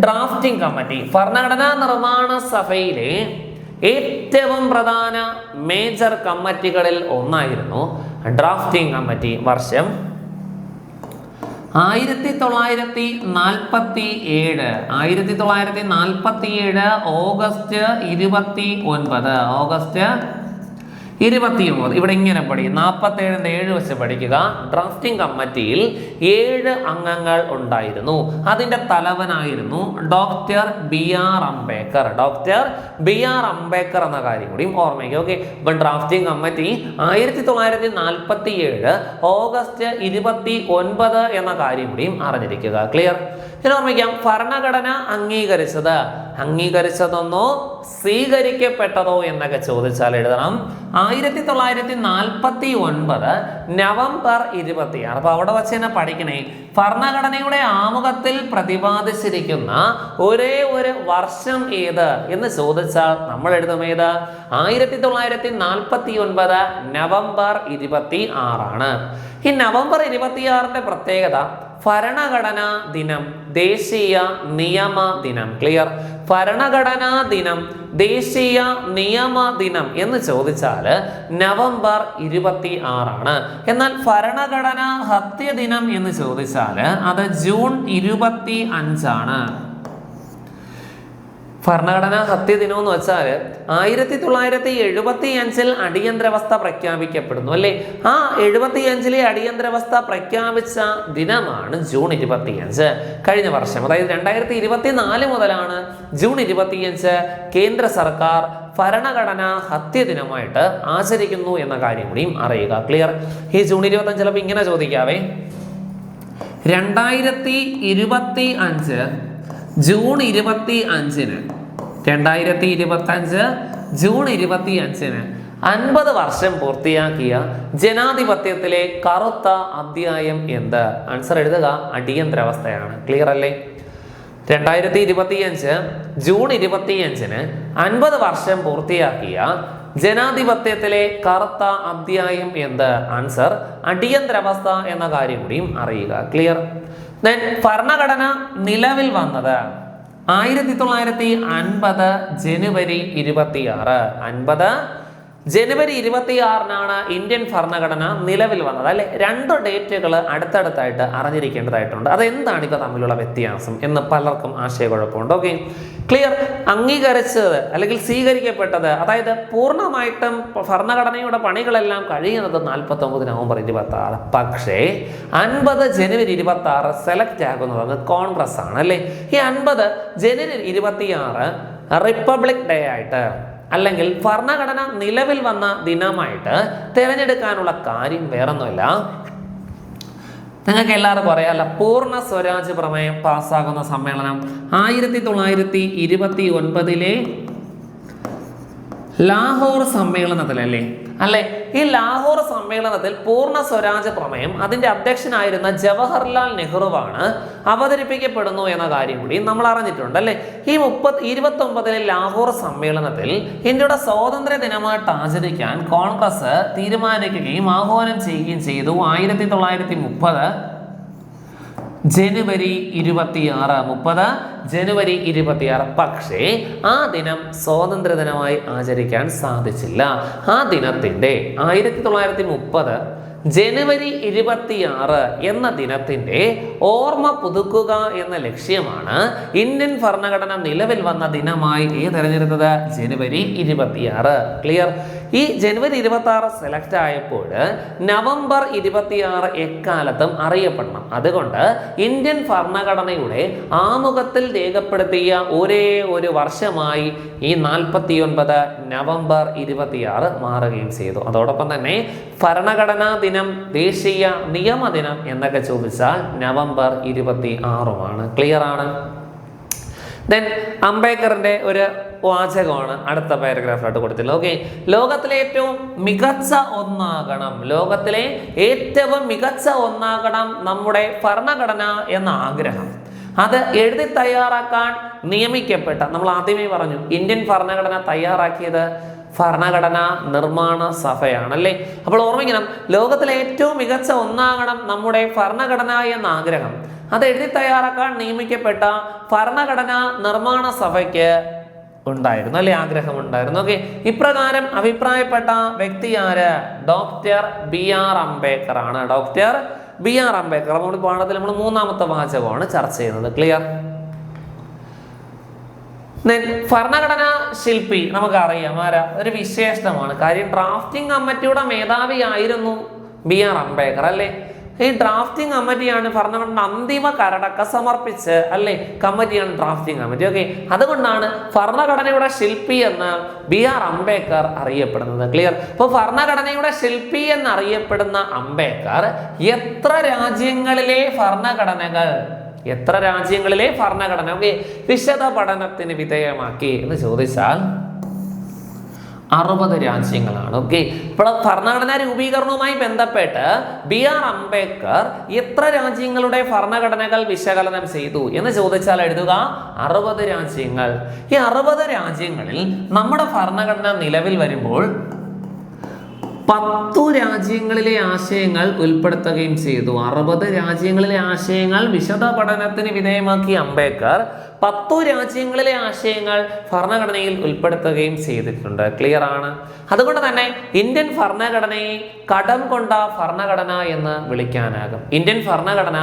Drafting committee ഭരണഘടനാ നിർമ്മാണ സഭയിലെ ഏറ്റവും പ്രധാന മേജർ കമ്മിറ്റികളിൽ ഒന്നായിരുന്നു ഡ്രാഫ്റ്റിംഗ് കമ്മിറ്റി വർഷം ആയിരത്തി തൊള്ളായിരത്തി നാൽപ്പത്തി ഏഴ് ആയിരത്തി തൊള്ളായിരത്തി നാൽപ്പത്തി ഏഴ് ഓഗസ്റ്റ് ഇരുപത്തി ഒൻപത് ഓഗസ്റ്റ് ഇരുപത്തി ഒമ്പത് ഇവിടെ ഇങ്ങനെ പഠിക്കും. നാൽപ്പത്തി ഏഴിന്റെ ഏഴ് വശ പഠിക്കുക. ഡ്രാഫ്റ്റിംഗ് കമ്മിറ്റിയിൽ ഏഴ് അംഗങ്ങൾ ഉണ്ടായിരുന്നു. അതിന്റെ തലവനായിരുന്നു doctor B R Ambedkar doctor B R Ambedkar എന്ന കാര്യം കൂടി ഓർമ്മിക്കുക. ഓക്കെ ഇപ്പം ഡ്രാഫ്റ്റിംഗ് കമ്മിറ്റി ആയിരത്തി തൊള്ളായിരത്തി നാൽപ്പത്തി ഏഴ് ഓഗസ്റ്റ് ഇരുപത്തി ഒൻപത് എന്ന കാര്യം കൂടിയും അറിഞ്ഞിരിക്കുക. ക്ലിയർ ഇനി ഓർമ്മിക്കാം. ഭരണഘടന അംഗീകരിച്ചത് അംഗീകരിച്ചതെന്നോ സ്വീകരിക്കപ്പെട്ടതോ എന്നൊക്കെ ചോദിച്ചാൽ എഴുതണം. ആയിരത്തി തൊള്ളായിരത്തി നാൽപ്പത്തി ഒൻപത് നവംബർ ഇരുപത്തി ആറ് അപ്പൊ അവിടെ വെച്ച് തന്നെ പഠിക്കണേ. ഭരണഘടനയുടെ ആമുഖത്തിൽ പ്രതിപാദിച്ചിരിക്കുന്ന ഒരേ ഒരു വർഷം ഏത് എന്ന് ചോദിച്ചാൽ നമ്മൾ എഴുതും ഏത്? ആയിരത്തി തൊള്ളായിരത്തി നാൽപ്പത്തി ഒൻപത് നവംബർ ഇരുപത്തി ആറാണ് ഈ നവംബർ ഇരുപത്തിയാറിന്റെ പ്രത്യേകത ഭരണഘടനാ ദിനം ദേശീയ നിയമ ദിനം. ക്ലിയർ ഭരണഘടനാ ദിനം ദേശീയ നിയമ ദിനം എന്ന് ചോദിച്ചാൽ നവംബർ ഇരുപത്തി ആറാണ് എന്നാൽ ഭരണഘടനാ ഹത്യ ദിനം എന്ന് ചോദിച്ചാൽ അത് ജൂൺ ഇരുപത്തി അഞ്ചാണ് ഭരണഘടനാ ഹത്യ എന്ന് വെച്ചാൽ ആയിരത്തി തൊള്ളായിരത്തി എഴുപത്തി അഞ്ചിൽ അടിയന്തരാവസ്ഥ പ്രഖ്യാപിക്കപ്പെടുന്നു അല്ലേ? ആ എഴുപത്തി അഞ്ചിലെ അടിയന്തരാവസ്ഥ പ്രഖ്യാപിച്ച ദിനമാണ് ജൂൺ ഇരുപത്തിയഞ്ച്. കഴിഞ്ഞ വർഷം അതായത് രണ്ടായിരത്തി ഇരുപത്തി നാല് മുതലാണ് ജൂൺ ഇരുപത്തിയഞ്ച് കേന്ദ്ര സർക്കാർ ഭരണഘടനാ ഹത്യ ദിനമായിട്ട് ആചരിക്കുന്നു എന്ന കാര്യം കൂടിയും അറിയുക. ക്ലിയർ ഈ ജൂൺ ഇരുപത്തഞ്ച് ചിലപ്പോൾ ഇങ്ങനെ ചോദിക്കാവേ. രണ്ടായിരത്തി ഇരുപത്തി അഞ്ച് ജൂൺ ഇരുപത്തി അഞ്ചിന് രണ്ടായിരത്തി ഇരുപത്തി അഞ്ച് ജൂൺ ഇരുപത്തി അഞ്ചിന് അൻപത് വർഷം പൂർത്തിയാക്കിയ ജനാധിപത്യത്തിലെ കറുത്ത അധ്യായം എന്ത്? ആൻസർ എഴുതുക. അടിയന്തരാവസ്ഥയാണ്. ക്ലിയർ അല്ലേ? രണ്ടായിരത്തി ഇരുപത്തിയഞ്ച് ജൂൺ ഇരുപത്തിയഞ്ചിന് അൻപത് വർഷം പൂർത്തിയാക്കിയ ജനാധിപത്യത്തിലെ കറുത്ത അധ്യായം എന്ത്? ആൻസർ അടിയന്തരാവസ്ഥ എന്ന കാര്യം കൂടിയും അറിയുക. ക്ലിയർ ദെൻ ഭരണഘടന നിലവിൽ വന്നത് ആയിരത്തി തൊള്ളായിരത്തി അൻപത് ജനുവരി ഇരുപത്തിയാറ്. അൻപത് ജനുവരി ഇരുപത്തിയാറിനാണ് ഇന്ത്യൻ ഭരണഘടന നിലവിൽ വന്നത്. അല്ലെ? രണ്ട് ഡേറ്റുകൾ അടുത്തടുത്തായിട്ട് അറിഞ്ഞിരിക്കേണ്ടതായിട്ടുണ്ട്. അതെന്താണ് ഇപ്പോൾ തമ്മിലുള്ള വ്യത്യാസം എന്ന് പലർക്കും ആശയക്കുഴപ്പമുണ്ട്. ഓക്കെ? ക്ലിയർ അംഗീകരിച്ചത് അല്ലെങ്കിൽ സ്വീകരിക്കപ്പെട്ടത്. അതായത് പൂർണമായിട്ടും ഭരണഘടനയുടെ പണികളെല്ലാം കഴിയുന്നത് നാൽപ്പത്തി ഒമ്പത് നവംബർ ഇരുപത്തി ആറ് പക്ഷേ അൻപത് ജനുവരി ഇരുപത്തി ആറ് സെലക്ട് ആകുന്നത് കോൺഗ്രസ് ആണ് അല്ലേ? ഈ അൻപത് ജനുവരി ഇരുപത്തിയാറ് റിപ്പബ്ലിക് ഡേ ആയിട്ട് അല്ലെങ്കിൽ ഭരണഘടന നിലവിൽ വന്ന ദിനമായിട്ട് തിരഞ്ഞെടുക്കാനുള്ള കാര്യം വേറൊന്നുമില്ല. നിങ്ങൾക്ക് എല്ലാവർക്കും അറിയാമല്ലോ പൂർണ സ്വരാജ് പ്രമേയം പാസ്സാകുന്ന സമ്മേളനം ആയിരത്തി തൊള്ളായിരത്തി ഇരുപത്തി ഒൻപതിലെ ലാഹോർ സമ്മേളനത്തിലല്ലേ? അല്ലെ? ഈ ലാഹോർ സമ്മേളനത്തിൽ പൂർണ സ്വരാജ് പ്രമേയം അതിന്റെ അധ്യക്ഷനായിരുന്ന ജവഹർലാൽ നെഹ്റുവാണ് അവതരിപ്പിക്കപ്പെടുന്നു എന്ന കാര്യം കൂടി നമ്മൾ അറിഞ്ഞിട്ടുണ്ട് അല്ലെ? ഈ മുപ്പത്തി ഇരുപത്തി ഒമ്പതിലെ ലാഹോർ സമ്മേളനത്തിൽ ഇന്ത്യയുടെ സ്വാതന്ത്ര്യ ദിനമായിട്ട് ആചരിക്കാൻ കോൺഗ്രസ് തീരുമാനിക്കുകയും ആഹ്വാനം ചെയ്യുകയും ചെയ്തു. ആയിരത്തി തൊള്ളായിരത്തി മുപ്പത് ജനുവരി ഇരുപത്തിയാറ് മുപ്പത് ജനുവരി ഇരുപത്തിയാറ്. പക്ഷേ ആ ദിനം സ്വാതന്ത്ര്യ ദിനമായി ആചരിക്കാൻ സാധിച്ചില്ല. ആ ദിനത്തിന്റെ ആയിരത്തി തൊള്ളായിരത്തി മുപ്പത് ജനുവരി ഇരുപത്തിയാറ് എന്ന ദിനത്തിന്റെ ഓർമ്മ പുതുക്കുക എന്ന ലക്ഷ്യമാണ് ഇന്ത്യൻ ഭരണഘടന നിലവിൽ വന്ന ദിനമായി ഏ തെരഞ്ഞെടുത്തത്? ജനുവരി ഇരുപത്തിയാറ്. ക്ലിയർ? ഈ ജനുവരി ഇരുപത്തി ആറ് സെലക്ട് ആയപ്പോൾ നവംബർ ഇരുപത്തിയാറ് എക്കാലത്തും അറിയപ്പെടണം. അതുകൊണ്ട് ഇന്ത്യൻ ഭരണഘടനയുടെ ആമുഖത്തിൽ രേഖപ്പെടുത്തിയ ഒരേ ഒരു വർഷമായി ഈ നാൽപ്പത്തി ഒൻപത് നവംബർ ഇരുപത്തിയാറ് മാറുകയും ചെയ്തു. അതോടൊപ്പം തന്നെ ഭരണഘടനാ ദിനം ദേശീയ നിയമ ദിനം എന്നൊക്കെ ചോദിച്ചാൽ നവംബർ ഇരുപത്തി ആറുമാണ് ക്ലിയർ ആണ്? ദെൻ അംബേദ്കറിന്റെ ഒരു വാചകമാണ് അടുത്ത പാരഗ്രാഫിലോട്ട് കൊടുത്തില്ല ഓക്കെ ലോകത്തിലെ ഏറ്റവും മികച്ച ഒന്നാകണം. ലോകത്തിലെ ഏറ്റവും മികച്ച ഒന്നാകണം നമ്മുടെ ഭരണഘടന എന്ന ആഗ്രഹം. അത് എഴുതി തയ്യാറാക്കാൻ നിയമിക്കപ്പെട്ട നമ്മൾ ആദ്യമേ പറഞ്ഞു ഇന്ത്യൻ ഭരണഘടന തയ്യാറാക്കിയത് ഭരണഘടന നിർമ്മാണ സഭയാണ് അല്ലേ അപ്പോൾ ഓർമ്മിക്കണം ലോകത്തിലെ ഏറ്റവും മികച്ച ഒന്നാകണം നമ്മുടെ ഭരണഘടന എന്ന ആഗ്രഹം. അത് എഴുതി തയ്യാറാക്കാൻ നിയമിക്കപ്പെട്ട ഭരണഘടന നിർമ്മാണ സഭയ്ക്ക് ഉണ്ടായിരുന്നു അല്ലെ? ആഗ്രഹം ഉണ്ടായിരുന്നു ഓക്കെ. ഇപ്രകാരം അഭിപ്രായപ്പെട്ട വ്യക്തി ആര്? ഡോക്ടർ ബി ആർ അംബേദ്കർ ആണ് ഡോക്ടർ ബി ആർ അംബേദ്കർ. നമ്മൾ പാഠത്തിൽ നമ്മൾ മൂന്നാമത്തെ വാചകമാണ് ചർച്ച ചെയ്യുന്നത്. ക്ലിയർ? ഭരണഘടനാ ശില്പി നമുക്കറിയാം. ആരാ? ഒരു വിശേഷമാണ് കാര്യം ഡ്രാഫ്റ്റിംഗ് കമ്മിറ്റിയുടെ മേധാവിയായിരുന്നു ബി ആർ അംബേദ്കർ അല്ലേ? ഈ ഡ്രാഫ്റ്റിംഗ് കമ്മിറ്റിയാണ് ഭരണഘടന അന്തിമ കരടക്ക സമർപ്പിച്ച് അല്ലേ? കമ്മിറ്റിയാണ് ഡ്രാഫ്റ്റിംഗ് കമ്മിറ്റി. ഓക്കെ അതുകൊണ്ടാണ് ഭരണഘടനയുടെ ശില്പി എന്ന് ബി ആർ അംബേദ്കർ അറിയപ്പെടുന്നത്. ക്ലിയർ അപ്പോൾ ഭരണഘടനയുടെ ശില്പി എന്നറിയപ്പെടുന്ന അംബേദ്കർ എത്ര രാജ്യങ്ങളിലെ ഭരണഘടനകൾ? എത്ര രാജ്യങ്ങളിലെ ഭരണഘടന? ഓക്കെ വിശദ പഠനത്തിന് വിധേയമാക്കി എന്ന് ചോദിച്ചാൽ അറുപത് രാജ്യങ്ങളാണ്. ഓക്കെ ഇപ്പോൾ ഭരണഘടനാ രൂപീകരണവുമായി ബന്ധപ്പെട്ട് ബി ആർ അംബേദ്കർ എത്ര രാജ്യങ്ങളുടെ ഭരണഘടനകൾ വിശകലനം ചെയ്തു എന്ന് ചോദിച്ചാൽ എഴുതുക അറുപത് രാജ്യങ്ങൾ. ഈ അറുപത് രാജ്യങ്ങളിൽ നമ്മുടെ ഭരണഘടന നിലവിൽ വരുമ്പോൾ പത്തു രാജ്യങ്ങളിലെ ആശയങ്ങൾ ഉൾപ്പെടുത്തുകയും ചെയ്തു. അറുപത് രാജ്യങ്ങളിലെ ആശയങ്ങൾ വിശദ പഠനത്തിന് വിധേയമാക്കിയ അംബേദ്കർ പത്തു രാജ്യങ്ങളിലെ ആശയങ്ങൾ ഭരണഘടനയിൽ ഉൾപ്പെടുത്തുകയും ചെയ്തിട്ടുണ്ട്. ക്ലിയർ ആണ്? അതുകൊണ്ട് തന്നെ ഇന്ത്യൻ ഭരണഘടനയെ കടം കൊണ്ട ഭരണഘടന എന്ന് വിളിക്കാനാകും. ഇന്ത്യൻ ഭരണഘടന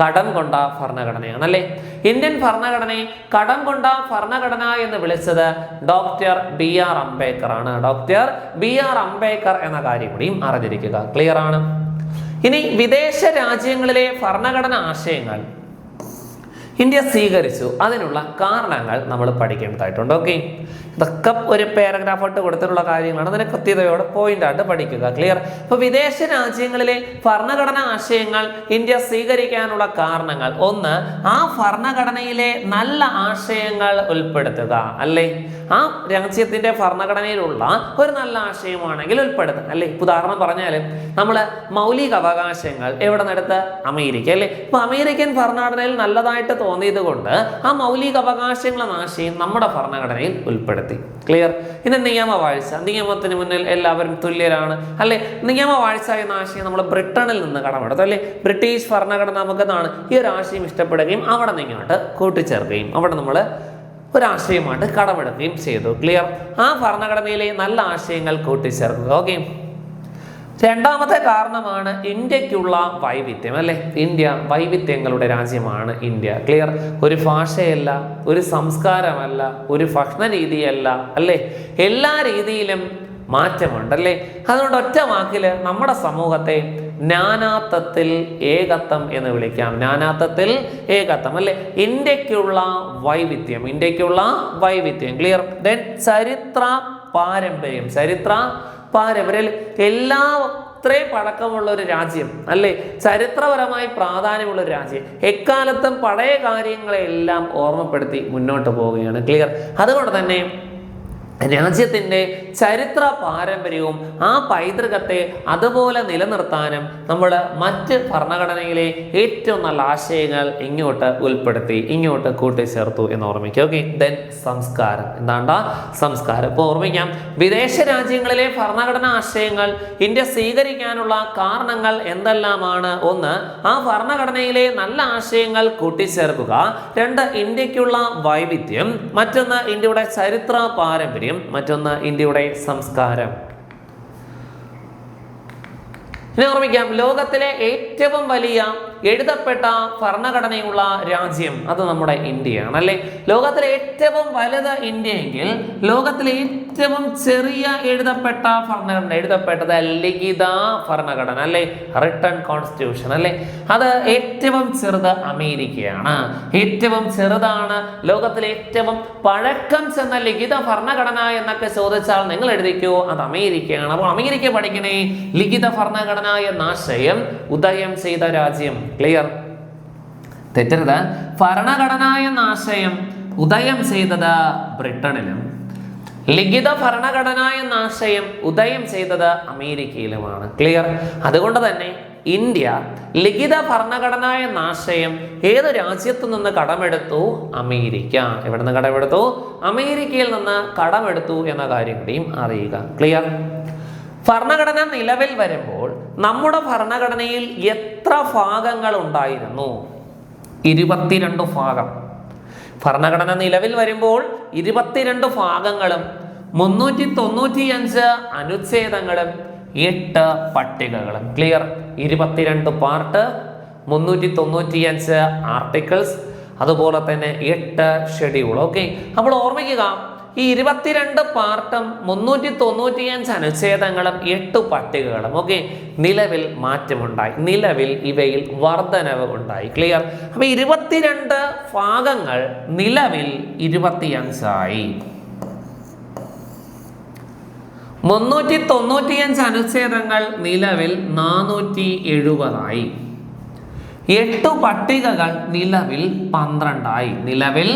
കടം കൊണ്ട ഭരണഘടനയാണ് അല്ലേ? ഇന്ത്യൻ ഭരണഘടനയെ കടം കൊണ്ട ഭരണഘടന എന്ന് വിളിച്ചത് ഡോക്ടർ ബി ആർ അംബേദ്കർ ആണ്. ഡോക്ടർ ബി ആർ അംബേദ്കർ എന്ന കാര്യം കൂടിയും അറിഞ്ഞിരിക്കുക. ക്ലിയർ ആണ്? ഇനി വിദേശ രാജ്യങ്ങളിലെ ഭരണഘടന ആശയങ്ങൾ. ഇന്ത്യ സ്വീകരിച്ചു. അതിനുള്ള കാരണങ്ങൾ നമ്മൾ പഠിക്കേണ്ടതായിട്ടുണ്ട്. ഓക്കെ ഇതൊക്കെ ഒരു പാരഗ്രാഫ് ആയിട്ട് കൊടുത്തിട്ടുള്ള കാര്യങ്ങളാണ്. അതിനെ കൃത്യതയോടെ പോയിന്റ് ആയിട്ട് പഠിക്കുക. ക്ലിയർ ഇപ്പൊ വിദേശ രാജ്യങ്ങളിലെ ഭരണഘടനാ ആശയങ്ങൾ ഇന്ത്യ സ്വീകരിക്കാനുള്ള കാരണങ്ങൾ. ഒന്ന് ആ ഭരണഘടനയിലെ നല്ല ആശയങ്ങൾ ഉൾപ്പെടുത്തുക. അല്ലേ? ആ രാജ്യത്തിന്റെ ഭരണഘടനയിലുള്ള ഒരു നല്ല ആശയമാണെങ്കിൽ ഉൾപ്പെടുത്തുക. അല്ലേ? ഉദാഹരണം പറഞ്ഞാൽ നമ്മൾ മൗലിക അവകാശങ്ങൾ എവിടെ നിന്നെടുത്ത് അമേരിക്ക. അല്ലേ? ഇപ്പൊ അമേരിക്കൻ ഭരണഘടനയിൽ നല്ലതായിട്ട് തോന്നിയത് കൊണ്ട് ആ മൗലിക അവകാശങ്ങളും ആശയം നമ്മുടെ ഭരണഘടനയിൽ ഉൾപ്പെടുത്തി. ക്ലിയർ ഇനി നിയമവാഴ്ച നിയമത്തിന് മുന്നിൽ എല്ലാവരും തുല്യരാണ്. അല്ലെ? നിയമവാഴ്ച എന്ന ആശയം നമ്മൾ ബ്രിട്ടനിൽ നിന്ന് കടമെടുത്തു. അല്ലെ? ബ്രിട്ടീഷ് ഭരണഘടന നമുക്കെന്നാണ് ഈ ഒരു ആശയം ഇഷ്ടപ്പെടുകയും അവിടെ നിന്ന് കൂട്ടിച്ചേർക്കുകയും അവിടെ നമ്മൾ ഒരാശയമായിട്ട് കടമെടുക്കുകയും ചെയ്തു. ക്ലിയർ ആ ഭരണഘടനയിലെ നല്ല ആശയങ്ങൾ കൂട്ടിച്ചേർക്കുക. ഓക്കെ രണ്ടാമത്തെ കാരണമാണ് ഇന്ത്യക്കുള്ള വൈവിധ്യം അല്ലെ? ഇന്ത്യ വൈവിധ്യങ്ങളുടെ രാജ്യമാണ് ഇന്ത്യ. ക്ലിയർ ഒരു ഭാഷയല്ല ഒരു സംസ്കാരമല്ല ഒരു ഭക്ഷണ രീതിയല്ല അല്ലേ? എല്ലാ രീതിയിലും മാറ്റമുണ്ടല്ലേ അതുകൊണ്ട് ഒറ്റ വാക്കിൽ നമ്മുടെ സമൂഹത്തെ നാനാത്വത്തിൽ ഏകത്വം എന്ന് വിളിക്കാം. നാനാത്വത്തിൽ ഏകത്വം അല്ലെ? ഇന്ത്യക്കുള്ള വൈവിധ്യം ഇന്ത്യക്കുള്ള വൈവിധ്യം. ക്ലിയർ ദെൻ ചരിത്ര പാരമ്പര്യം ചരിത്ര പാരമ്പര്യം എല്ലാ അത്രയും പഴക്കമുള്ള ഒരു രാജ്യം അല്ലേ? ചരിത്രപരമായി പ്രാധാന്യമുള്ള ഒരു രാജ്യം. എക്കാലത്തും പഴയ കാര്യങ്ങളെല്ലാം ഓർമ്മപ്പെടുത്തി മുന്നോട്ട് പോവുകയാണ്. ക്ലിയർ അതുകൊണ്ട് തന്നെ രാജ്യത്തിന്റെ ചരിത്ര പാരമ്പര്യവും ആ പൈതൃകത്തെ അതുപോലെ നിലനിർത്താനും നമ്മൾ മറ്റ് ഭരണഘടനയിലെ ഏറ്റവും നല്ല ആശയങ്ങൾ ഇങ്ങോട്ട് ഉൾപ്പെടുത്തി ഇങ്ങോട്ട് കൂട്ടിച്ചേർത്തു എന്ന് ഓർമ്മിക്കുക. ഓക്കെ ദെൻ സംസ്കാരം. എന്താണ്ട? സംസ്കാരം. ഇപ്പോൾ ഓർമ്മിക്കാം. വിദേശ രാജ്യങ്ങളിലെ ഭരണഘടനാ ആശയങ്ങൾ ഇന്ത്യ സ്വീകരിക്കാനുള്ള കാരണങ്ങൾ എന്തെല്ലാമാണ്? ഒന്ന് ആ ഭരണഘടനയിലെ നല്ല ആശയങ്ങൾ കൂട്ടിച്ചേർക്കുക. രണ്ട് ഇന്ത്യക്കുള്ള വൈവിധ്യം. മറ്റൊന്ന് ഇന്ത്യയുടെ ചരിത്ര പാരമ്പര്യം. മറ്റൊന്ന് ഇന്ത്യയുടെ സംസ്കാരം. ഇനി ഓർമ്മിക്കാം ലോകത്തിലെ ഏറ്റവും വലിയ എഴുതപ്പെട്ട ഭരണഘടനയുള്ള രാജ്യം അത് നമ്മുടെ ഇന്ത്യയാണ് അല്ലെ? ലോകത്തിലെ ഏറ്റവും വലുത് ഇന്ത്യയെങ്കിൽ ലോകത്തിലെ ഏറ്റവും ചെറിയ എഴുതപ്പെട്ട ഭരണഘടന എഴുതപ്പെട്ടത് ലിഖിത ഭരണഘടന അല്ലെ? റിട്ടൺ കോൺസ്റ്റിറ്റ്യൂഷൻ അല്ലെ? അത് ഏറ്റവും ചെറുത് അമേരിക്കയാണ്. ഏറ്റവും ചെറുതാണ് ലോകത്തിലെ ഏറ്റവും പഴക്കം ചെന്ന ലിഖിത ഭരണഘടന എന്നൊക്കെ ചോദിച്ചാൽ നിങ്ങൾ എഴുതിക്കോ അത് അമേരിക്കയാണ്. അപ്പോൾ അമേരിക്ക പഠിക്കണേ ലിഖിത ഭരണഘടന എന്ന ആശയം ഉദയം ചെയ്ത രാജ്യം ക്ലിയർ തെറ്റരുത്. ഭരണഘടന എന്ന ആശയം ഉദയം ചെയ്തത് ബ്രിട്ടനിലും. ലിഖിത ഭരണഘടന എന്ന ആശയം ഉദയം ചെയ്തത് അമേരിക്കയിലുമാണ്. ക്ലിയർ അതുകൊണ്ട് തന്നെ ഇന്ത്യ ലിഖിത ഭരണഘടന എന്ന ആശയം ഏത് രാജ്യത്തു നിന്ന് കടമെടുത്തു? അമേരിക്ക. എവിടെ നിന്ന് കടമെടുത്തു? അമേരിക്കയിൽ നിന്ന് കടമെടുത്തു എന്ന കാര്യം കൂടിയും അറിയുക. ക്ലിയർ ഭരണഘടന നിലവിൽ വരുമ്പോൾ നമ്മുടെ ഭരണഘടനയിൽ എത്ര ഭാഗങ്ങൾ ഉണ്ടായിരുന്നു? ഇരുപത്തിരണ്ട് ഭാഗം. ഭരണഘടന നിലവിൽ വരുമ്പോൾ ഇരുപത്തിരണ്ട് ഭാഗങ്ങളും മുന്നൂറ്റി തൊണ്ണൂറ്റിയഞ്ച് അനുച്ഛേദങ്ങളും എട്ട് പട്ടികകളും. ക്ലിയർ ഇരുപത്തിരണ്ട് പാർട്ട് മുന്നൂറ്റി തൊണ്ണൂറ്റിയഞ്ച് ആർട്ടിക്കിൾസ് അതുപോലെ തന്നെ എട്ട് ഷെഡ്യൂൾ ഓക്കെ അപ്പോൾ ഓർമ്മിക്കുക ഈ ഇരുപത്തിരണ്ട് പാർട്ടും മുന്നൂറ്റി തൊണ്ണൂറ്റിയഞ്ച് അനുച്ഛേദങ്ങളും എട്ട് പട്ടികകളും. ഓക്കെ? നിലവിൽ മാറ്റമുണ്ടായി. നിലവിൽ ഇവയിൽ വർധനവ് ഉണ്ടായി. ക്ലിയർ അപ്പൊ ഇരുപത്തിരണ്ട് ഭാഗങ്ങൾ നിലവിൽ ഇരുപത്തിയഞ്ചായി. മുന്നൂറ്റി തൊണ്ണൂറ്റിയഞ്ച് അനുച്ഛേദങ്ങൾ നിലവിൽ നാനൂറ്റി എഴുപതായി എട്ട് പട്ടികകൾ നിലവിൽ പന്ത്രണ്ടായി. നിലവിൽ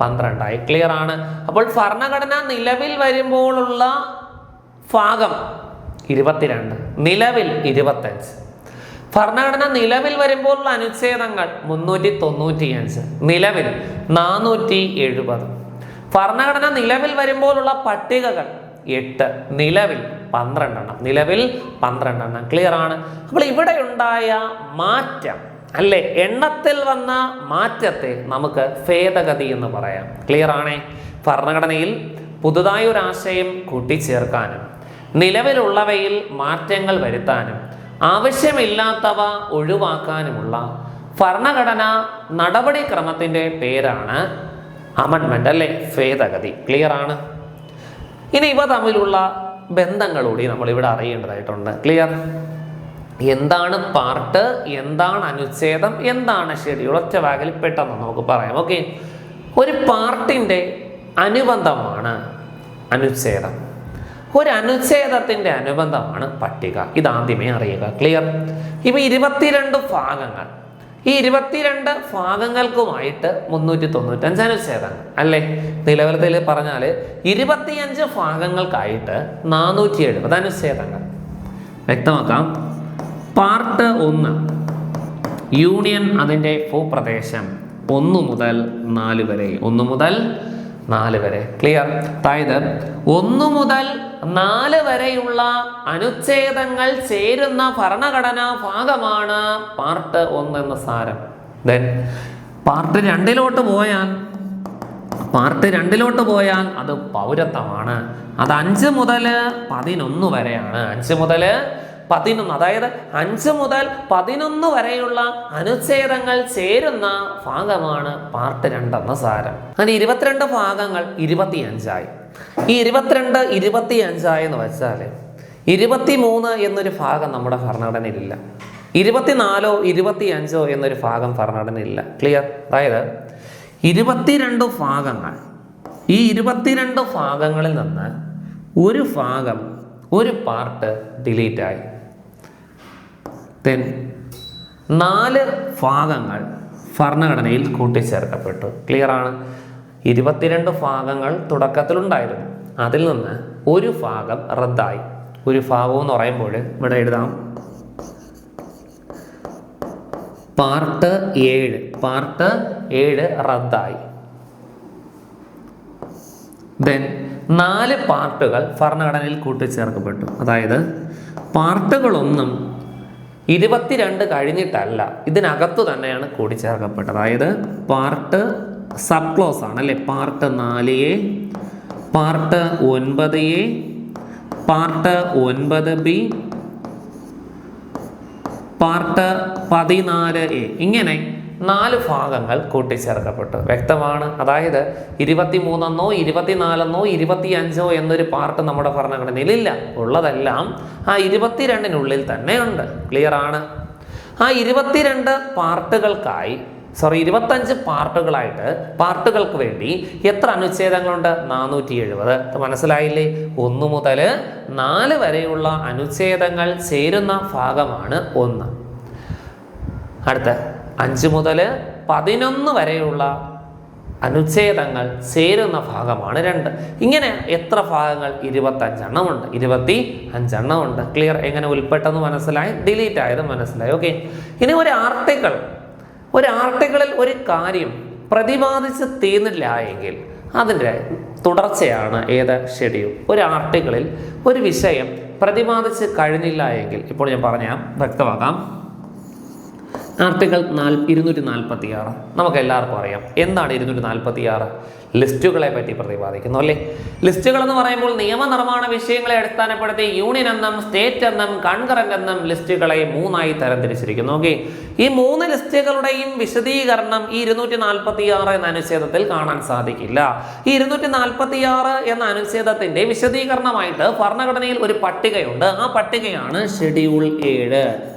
പന്ത്രണ്ടായി. ക്ലിയർ ആണ്? അപ്പോൾ ഭരണഘടന നിലവിൽ വരുമ്പോഴുള്ള ഭാഗം ഇരുപത്തിരണ്ട് നിലവിൽ ഇരുപത്തഞ്ച്. ഭരണഘടന നിലവിൽ വരുമ്പോഴുള്ള അനുച്ഛേദങ്ങൾ മുന്നൂറ്റി തൊണ്ണൂറ്റിയഞ്ച് നിലവിൽ നാനൂറ്റി എഴുപത് ഭരണഘടന നിലവിൽ വരുമ്പോഴുള്ള പട്ടികകൾ എട്ട് നിലവിൽ പന്ത്രണ്ടെണ്ണം നിലവിൽ പന്ത്രണ്ടെണ്ണം. ക്ലിയർ ആണ്? അപ്പോൾ ഇവിടെ ഉണ്ടായ മാറ്റം അല്ലെ? എണ്ണത്തിൽ വന്ന മാറ്റത്തെ നമുക്ക് ഭേദഗതി എന്ന് പറയാം. ക്ലിയർ ആണേ? ഭരണഘടനയിൽ പുതുതായി ഒരു ആശയം കൂട്ടിച്ചേർക്കാനും നിലവിലുള്ളവയിൽ മാറ്റങ്ങൾ വരുത്താനും ആവശ്യമില്ലാത്തവ ഒഴിവാക്കാനുമുള്ള ഭരണഘടന നടപടിക്രമത്തിന്റെ പേരാണ് അമൻമെന്റ് അല്ലേ? ഭേദഗതി. ക്ലിയർ ആണ്? ഇനി ഇവ തമ്മിലുള്ള ബന്ധങ്ങളൂടി നമ്മൾ ഇവിടെ അറിയേണ്ടതായിട്ടുണ്ട്. ക്ലിയർ എന്താണ് പാർട്ട് എന്താണ് അനുച്ഛേദം എന്താണ് ഷെഡ്യൂൾ ഒറ്റ വാക്കിൽ പെട്ടെന്ന് നമുക്ക് പറയാം ഓക്കെ ഒരു പാർട്ടിന്റെ അനുബന്ധമാണ് അനുച്ഛേദം. ഒരു അനുച്ഛേദത്തിന്റെ അനുബന്ധമാണ് പട്ടിക. ഇതാദ്യമേ അറിയുക ക്ലിയർ ഇപ്പം ഇരുപത്തിരണ്ട് ഭാഗങ്ങൾ. ഈ ഇരുപത്തിരണ്ട് ഭാഗങ്ങൾക്കുമായിട്ട് മുന്നൂറ്റി തൊണ്ണൂറ്റഞ്ച് അനുച്ഛേദങ്ങൾ അല്ലേ? നിലവിലത്തിൽ പറഞ്ഞാൽ ഇരുപത്തിയഞ്ച് ഭാഗങ്ങൾക്കായിട്ട് നാനൂറ്റി എഴുപത് അനുച്ഛേദങ്ങൾ. വ്യക്തമാക്കാം? പാർട്ട് ഒന്ന്. യൂണിയൻ അതിന്റെ ഭൂപ്രദേശം ഒന്ന് മുതൽ നാല് വരെ. ഒന്ന് മുതൽ നാല് വരെ. ക്ലിയർ അതായത് ഒന്ന് മുതൽ നാല് വരെയുള്ള അനുച്ഛേദങ്ങൾ ചേരുന്ന ഭരണഘടനാ ഭാഗമാണ് പാർട്ട് ഒന്ന് എന്ന സാരം. ദെൻ പാർട്ട് രണ്ടിലോട്ട് പോയാൽ പാർട്ട് രണ്ടിലോട്ട് പോയാൽ അത് പൗരത്വമാണ്. അത് അഞ്ച് മുതൽ പതിനൊന്ന് വരെയാണ്. അഞ്ച് മുതൽ പതിനൊന്ന് അതായത് അഞ്ച് മുതൽ പതിനൊന്ന് വരെയുള്ള അനുച്ഛേദങ്ങൾ ചേരുന്ന ഭാഗമാണ് പാർട്ട് രണ്ടെന്ന സാരം. അങ്ങനെ ഇരുപത്തിരണ്ട് ഭാഗങ്ങൾ ഇരുപത്തിയഞ്ചായി. ഈ ഇരുപത്തിരണ്ട് ഇരുപത്തിയഞ്ചായി എന്ന് വെച്ചാൽ ഇരുപത്തി മൂന്ന് എന്നൊരു ഭാഗം നമ്മുടെ ഭരണഘടനയിലില്ല. ഇരുപത്തിനാലോ ഇരുപത്തിയഞ്ചോ എന്നൊരു ഭാഗം ഭരണഘടനയില്ല ക്ലിയർ അതായത് ഇരുപത്തിരണ്ട് ഭാഗങ്ങൾ. ഈ ഇരുപത്തിരണ്ട് ഭാഗങ്ങളിൽ നിന്ന് ഒരു ഭാഗം ഒരു പാർട്ട് ഡിലീറ്റ് ദെൻ നാല് ഭാഗങ്ങൾ ഭരണഘടനയിൽ കൂട്ടിച്ചേർക്കപ്പെട്ടു. ക്ലിയർ ആണ്? ഇരുപത്തിരണ്ട് ഭാഗങ്ങൾ തുടക്കത്തിലുണ്ടായിരുന്നു. അതിൽ നിന്ന് ഒരു ഭാഗം റദ്ദായി. ഒരു ഭാഗം എന്ന് പറയുമ്പോൾ ഇവിടെ എഴുതാം. പാർട്ട് ഏഴ്. പാർട്ട് ഏഴ് റദ്ദായി. ദെൻ നാല് പാർട്ടുകൾ ഭരണഘടനയിൽ കൂട്ടിച്ചേർക്കപ്പെട്ടു. അതായത് പാർട്ടുകളൊന്നും ഇരുപത്തിരണ്ട് കഴിഞ്ഞിട്ടല്ല ഇതിനകത്തു തന്നെയാണ് കൂടിച്ചേർക്കപ്പെട്ടത്. അതായത് പാർട്ട് സബ് ക്ലോസ് ആണ് അല്ലേ? പാർട്ട് നാല് എ പാർട്ട് ഒൻപത് എ പാർട്ട് ഒൻപത് ബി പാർട്ട് പതിനാല് എ. ഇങ്ങനെ നാല് ഭാഗങ്ങൾ കൂട്ടിച്ചേർക്കപ്പെട്ടു. വ്യക്തമാണ്. അതായത് ഇരുപത്തി മൂന്നെന്നോ ഇരുപത്തിനാലെന്നോ ഇരുപത്തിയഞ്ചോ എന്നൊരു പാർട്ട് നമ്മുടെ ഭരണഘടനയിലില്ല. ഉള്ളതെല്ലാം ആ ഇരുപത്തിരണ്ടിനുള്ളിൽ തന്നെ ഉണ്ട് ക്ലിയർ ആണ്? ആ ഇരുപത്തിരണ്ട് പാർട്ടുകൾക്കായി സോറി ഇരുപത്തഞ്ച് പാർട്ടുകളായിട്ട് പാർട്ടുകൾക്ക് വേണ്ടി എത്ര അനുച്ഛേദങ്ങളുണ്ട്? നാനൂറ്റി എഴുപത് മനസ്സിലായില്ലേ? ഒന്ന് മുതൽ നാല് വരെയുള്ള അനുച്ഛേദങ്ങൾ ചേരുന്ന ഭാഗമാണ് ഒന്ന്. അടുത്ത. അഞ്ച് മുതൽ പതിനൊന്ന് വരെയുള്ള അനുച്ഛേദങ്ങൾ ചേരുന്ന ഭാഗമാണ് രണ്ട്. ഇങ്ങനെ എത്ര ഭാഗങ്ങൾ? ഇരുപത്തഞ്ചെണ്ണമുണ്ട്. ഇരുപത്തി അഞ്ചെണ്ണമുണ്ട് ക്ലിയർ എങ്ങനെ ഉൾപ്പെട്ടെന്ന് മനസ്സിലായി? ഡിലീറ്റ് ആയത് മനസ്സിലായി. ഓക്കെ ഇനി ഒരു ആർട്ടിക്കിൾ. ഒരു ആർട്ടിക്കിളിൽ ഒരു കാര്യം പ്രതിപാദിച്ച് തീർന്നില്ല എങ്കിൽ അതിന്റെ തുടർച്ചയാണ് ഏത്? ഷെഡ്യൂൾ ഒരു ആർട്ടിക്കിളിൽ ഒരു വിഷയം പ്രതിപാദിച്ച് കഴിഞ്ഞില്ല എങ്കിൽ ഇപ്പോൾ ഞാൻ പറഞ്ഞാൽ വ്യക്തമാക്കാം. ആർട്ടിക്കിൾ നാൽ ഇരുന്നൂറ്റി നാൽപ്പത്തി ആറ് നമുക്ക് എല്ലാവർക്കും അറിയാം. എന്താണ് ഇരുന്നൂറ്റി നാൽപ്പത്തി ആറ് ലിസ്റ്റുകളെ പറ്റി പ്രതിപാദിക്കുന്നു അല്ലേ? ലിസ്റ്റുകൾ എന്ന് പറയുമ്പോൾ നിയമനിർമ്മാണ വിഷയങ്ങളെ അടിസ്ഥാനപ്പെടുത്തി യൂണിയൻ എന്നും സ്റ്റേറ്റ് എന്നും കൺകറന്റ് എന്നും ലിസ്റ്റുകളെ മൂന്നായി തരംതിരിച്ചിരിക്കുന്നു ഓക്കെ? ഈ മൂന്ന് ലിസ്റ്റുകളുടെയും വിശദീകരണം ഈ ഇരുന്നൂറ്റി നാൽപ്പത്തി ആറ് എന്ന അനുച്ഛേദത്തിൽ കാണാൻ സാധിക്കില്ല. ഈ ഇരുന്നൂറ്റി നാൽപ്പത്തി ആറ് എന്ന അനുച്ഛേദത്തിന്റെ വിശദീകരണമായിട്ട് ഭരണഘടനയിൽ ഒരു പട്ടികയുണ്ട്. ആ പട്ടികയാണ് ഷെഡ്യൂൾ ഏഴ്.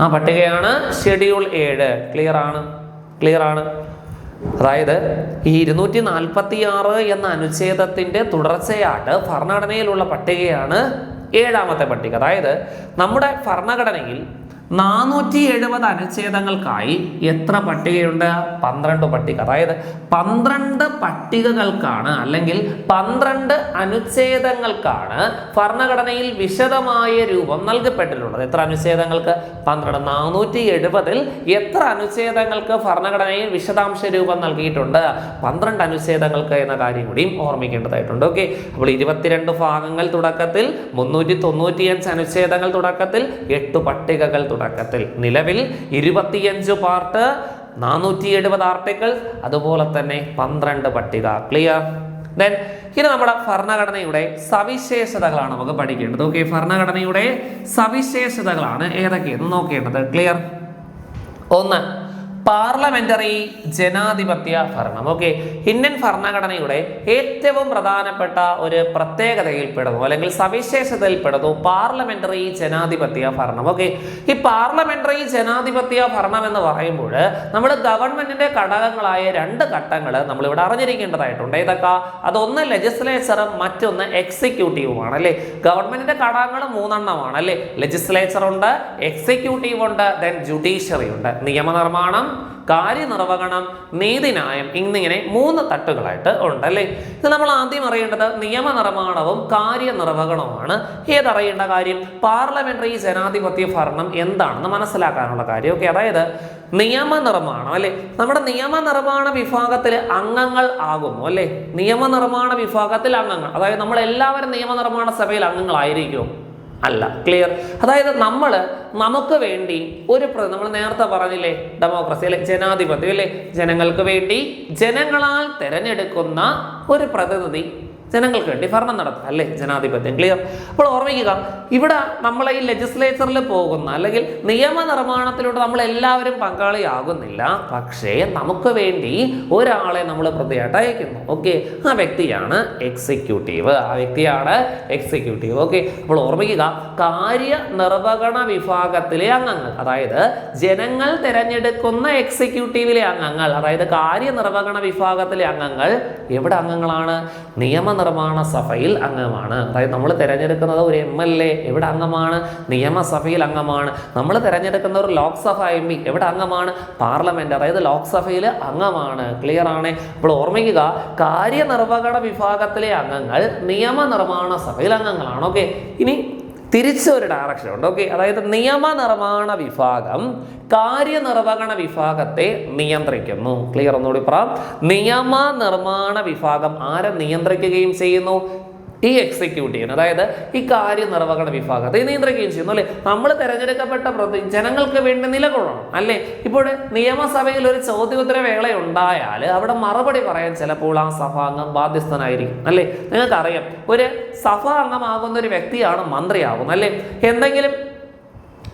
ആ പട്ടികയാണ് ഷെഡ്യൂൾ ഏഴ്. ക്ലിയർ ആണ്? ക്ലിയർ ആണ്. അതായത് ഈ ഇരുന്നൂറ്റി നാൽപ്പത്തി ആറ് എന്ന അനുച്ഛേദത്തിന്റെ തുടർച്ചയായിട്ട് ഭരണഘടനയിലുള്ള പട്ടികയാണ് ഏഴാമത്തെ പട്ടിക. അതായത് നമ്മുടെ ഭരണഘടനയിൽ നാനൂറ്റി എഴുപത് അനുച്ഛേദങ്ങൾക്കായി എത്ര പട്ടികയുണ്ട്? പന്ത്രണ്ട് പട്ടിക. അതായത് പന്ത്രണ്ട് പട്ടികകൾക്കാണ് അല്ലെങ്കിൽ പന്ത്രണ്ട് അനുച്ഛേദങ്ങൾക്കാണ് ഭരണഘടനയിൽ വിശദമായ രൂപം നൽകപ്പെട്ടിട്ടുള്ളത്. എത്ര അനുച്ഛേദങ്ങൾക്ക്? പന്ത്രണ്ട്. നാനൂറ്റി എഴുപതിൽ എത്ര അനുച്ഛേദങ്ങൾക്ക് ഭരണഘടനയിൽ വിശദാംശ രൂപം നൽകിയിട്ടുണ്ട്? പന്ത്രണ്ട് അനുച്ഛേദങ്ങൾക്ക് എന്ന കാര്യം കൂടിയും ഓർമ്മിക്കേണ്ടതായിട്ടുണ്ട്. ഓക്കെ. അപ്പോൾ ഇരുപത്തിരണ്ട് ഭാഗങ്ങൾ തുടക്കത്തിൽ മുന്നൂറ്റി തൊണ്ണൂറ്റിയഞ്ച് അനുച്ഛേദങ്ങൾ തുടക്കത്തിൽ എട്ട് പട്ടികകൾ തുടക്കത്തിൽ. നിലവിൽ ഇരുപത്തിയഞ്ച് പാർട്ട് നാനൂറ്റി എഴുപത് ആർട്ടിക്കിൾ അതുപോലെ തന്നെ പന്ത്രണ്ട് പട്ടിക. ക്ലിയർ ദെൻ ഇനി നമ്മുടെ ഭരണഘടനയുടെ സവിശേഷതകളാണ് നമുക്ക് പഠിക്കേണ്ടത്. ഓക്കെ ഭരണഘടനയുടെ സവിശേഷതകളാണ് ഏതൊക്കെയെന്ന് നോക്കേണ്ടത്. ക്ലിയർ ഒന്ന് പാർലമെന്ററി ജനാധിപത്യ ഭരണം. ഓക്കെ. ഇന്ത്യൻ ഭരണഘടനയുടെ ഏറ്റവും പ്രധാനപ്പെട്ട ഒരു പ്രത്യേകതയിൽ പെടുന്നു അല്ലെങ്കിൽ സവിശേഷതയിൽ പെടുന്നു പാർലമെന്ററി ജനാധിപത്യ ഭരണം. ഓക്കെ. ഈ പാർലമെന്ററി ജനാധിപത്യ ഭരണം എന്ന് പറയുമ്പോൾ നമ്മൾ ഗവൺമെന്റിന്റെ ഘടകങ്ങളായ രണ്ട് ഘട്ടങ്ങൾ നമ്മൾ ഇവിടെ അറിഞ്ഞിരിക്കേണ്ടതായിട്ടുണ്ട്. ഇതൊക്കെ അതൊന്ന് ലെജിസ്ലേച്ചറും മറ്റൊന്ന് എക്സിക്യൂട്ടീവുമാണ് അല്ലേ? ഗവൺമെന്റിന്റെ ഘടകങ്ങൾ മൂന്നെണ്ണമാണ് അല്ലേ? ലെജിസ്ലേച്ചർ ഉണ്ട് എക്സിക്യൂട്ടീവ് ഉണ്ട് ദെൻ ജുഡീഷ്യറി ഉണ്ട് നിയമനിർമ്മാണം കാര്യനിർവഹണം നീതിന്യായം എന്നിങ്ങനെ മൂന്ന് തട്ടുകളായിട്ട് ഉണ്ട് അല്ലേ ഇത് നമ്മൾ ആദ്യം അറിയേണ്ടത് നിയമനിർമ്മാണവും കാര്യനിർവഹണവുമാണ്. ഏതറിയേണ്ട കാര്യം? പാർലമെന്ററി ജനാധിപത്യ ഭരണം എന്താണെന്ന് മനസ്സിലാക്കാനുള്ള കാര്യം ഓക്കെ അതായത് നിയമനിർമ്മാണം അല്ലെ? നമ്മുടെ നിയമനിർമ്മാണ വിഭാഗത്തിൽ അംഗങ്ങൾ ആകുന്നു അല്ലെ? നിയമനിർമ്മാണ വിഭാഗത്തിൽ അംഗങ്ങൾ. അതായത് നമ്മൾ എല്ലാവരും നിയമനിർമ്മാണ സഭയിൽ അംഗങ്ങളായിരിക്കും അല്ല ക്ലിയർ അതായത് നമ്മൾ നമുക്ക് വേണ്ടി ഒരു നമ്മൾ നേരത്തെ പറഞ്ഞില്ലേ ഡെമോക്രസി അല്ലെ ജനാധിപത്യം അല്ലെ? ജനങ്ങൾക്ക് വേണ്ടി ജനങ്ങളാൽ തിരഞ്ഞെടുക്കുന്ന ഒരു പ്രതിനിധി ജനങ്ങൾക്ക് വേണ്ടി ഭരണം നടത്തുക അല്ലേ? ജനാധിപത്യം ക്ലിയർ അപ്പോൾ ഓർമ്മിക്കുക ഇവിടെ നമ്മൾ ഈ ലെജിസ്ലേച്ചറിൽ പോകുന്ന അല്ലെങ്കിൽ നിയമനിർമ്മാണത്തിലൂടെ നമ്മൾ എല്ലാവരും പങ്കാളിയാകുന്നില്ല പക്ഷേ നമുക്ക് വേണ്ടി ഒരാളെ നമ്മൾ പ്രതിയായിട്ട് അയക്കുന്നു ഓക്കെ ആ വ്യക്തിയാണ് എക്സിക്യൂട്ടീവ് ആ വ്യക്തിയാണ് എക്സിക്യൂട്ടീവ് ഓക്കെ അപ്പോൾ ഓർമ്മിക്കുക കാര്യനിർവഹണ വിഭാഗത്തിലെ അംഗങ്ങൾ അതായത് ജനങ്ങൾ തിരഞ്ഞെടുക്കുന്ന എക്സിക്യൂട്ടീവിലെ അംഗങ്ങൾ അതായത് കാര്യനിർവഹണ വിഭാഗത്തിലെ അംഗങ്ങൾ എവിടെ അംഗങ്ങളാണ്? നിയമനിർമ്മാണ സഭയിൽ അംഗമാണ്. അതായത് നമ്മൾ തിരഞ്ഞെടുക്കുന്നത് ഒരു എം എൽ എ എവിടെ അംഗമാണ്? നിയമസഭയിൽ അംഗമാണ്. നമ്മൾ തിരഞ്ഞെടുക്കുന്ന ഒരു ലോക്സഭ എം പി എവിടെ അംഗമാണ്? പാർലമെന്റ് അതായത് ലോക്സഭയിൽ അംഗമാണ്. ക്ലിയർ ആണ്? അപ്പോൾ ഓർമ്മിക്കുക കാര്യനിർവഹണ വിഭാഗത്തിലെ അംഗങ്ങൾ നിയമനിർമ്മാണ സഭയിൽ അംഗങ്ങളാണ്. ഓക്കെ ഇനി തിരിച്ചൊരു ഡയറക്ഷൻ ഉണ്ട്. ഓക്കെ അതായത് നിയമനിർമ്മാണ വിഭാഗം കാര്യനിർവഹണ വിഭാഗത്തെ നിയന്ത്രിക്കുന്നു. ക്ലിയർ ഒന്നുകൂടി പറ. നിയമനിർമ്മാണ വിഭാഗം ആരെ നിയന്ത്രിക്കുകയും ചെയ്യുന്നു? ഈ എക്സിക്യൂട്ട് എക്സിക്യൂട്ടീവിന് അതായത് ഈ കാര്യനിർവഹണ വിഭാഗത്തെ നിയന്ത്രിക്കുകയും ചെയ്യുന്നു അല്ലെ? നമ്മൾ തിരഞ്ഞെടുക്കപ്പെട്ട പ്രതി ജനങ്ങൾക്ക് വേണ്ടി നിലകൊള്ളണം അല്ലേ? ഇപ്പോൾ നിയമസഭയിൽ ഒരു ചോദ്യോത്തര വേള ഉണ്ടായാൽ അവിടെ മറുപടി പറയാൻ ചിലപ്പോൾ ആ സഭാംഗം ബാധ്യസ്ഥനായിരിക്കും അല്ലേ? നിങ്ങൾക്കറിയാം ഒരു സഭാംഗമാകുന്ന ഒരു വ്യക്തിയാണ് മന്ത്രിയാകുന്നത് അല്ലേ? എന്തെങ്കിലും